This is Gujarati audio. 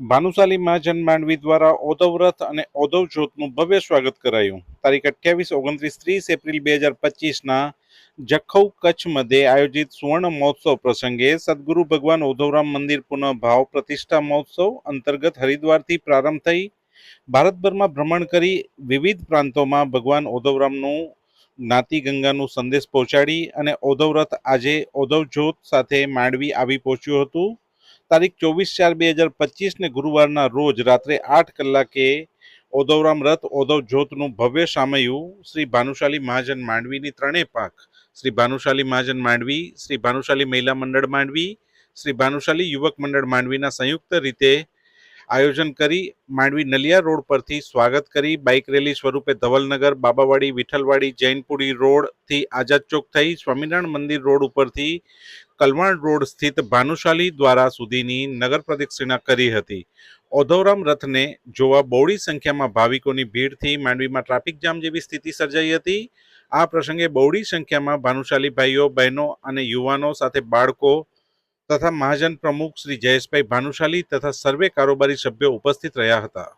ભાનુશાલી મહાજન માંડવી દ્વારા ઓદવ રથ અને ઓદવ જ્યોતનું ભવ્ય સ્વાગત કરાયું. તારીખ અઠ્યાવીસ ઓગણત્રીસ ત્રીસ એપ્રિલ બે હજાર પચીસના જખૌ કચ્છ મધ્યે આયોજિત સુવર્ણ મહોત્સવ પ્રસંગે સદગુરુ ભગવાન ઓધવરામ મંદિર પુનઃ ભાવ પ્રતિષ્ઠા મહોત્સવ અંતર્ગત હરિદ્વારથી પ્રારંભ થઈ ભારતભરમાં ભ્રમણ કરી વિવિધ પ્રાંતોમાં ભગવાન ઓધવરામનું જ્ઞાતિ ગંગાનું સંદેશ પહોંચાડી અને ઓધવ રથ આજે ઓધવ જ્યોત સાથે માંડવી આવી પહોંચ્યું હતું. તારીખ ચોવીસ ચાર બે હજાર પચીસને ગુરુવારના રોજ રાત્રે આઠ કલાકે ઓદવરામ રથ, ઓદવ જ્યોતનું ભવ્ય સામયું શ્રી ભાનુશાલી મહાજન માંડવીની ત્રણેય પાક શ્રી ભાનુશાલી મહાજન માંડવી, શ્રી ભાનુશાલી મહિલા મંડળ માંડવી, શ્રી ભાનુશાલી યુવક મંડળ માંડવીના સંયુક્ત રીતે આયોજન કરી માંડવી નલિયા રોડ પરથી સ્વાગત કરી. બાઇક રેલી સ્વરૂપે ધવલનગર, બાબાવાડી, વિઠ્ઠલવાડી, જૈનપુરી રોડથી આઝાદ ચોક થઈ સ્વામિનારાયણ મંદિર રોડ ઉપરથી કલવાણ રોડ સ્થિત ભાનુશાલી દ્વારા સુધીની નગર પ્રદક્ષિણા કરી હતી. ઓધવરામ રથને જોવા બહોળી સંખ્યામાં ભાવિકોની ભીડથી માંડવીમાં ટ્રાફિક જામ જેવી સ્થિતિ સર્જાઈ હતી. આ પ્રસંગે બહોળી સંખ્યામાં ભાનુશાલી ભાઈઓ, બહેનો અને યુવાનો સાથે બાળકો તથા મહાજન પ્રમુખ શ્રી જયેશભાઈ ભાનુશાલી તથા સર્વે કારોબારી સભ્યો ઉપસ્થિત રહ્યા હતા.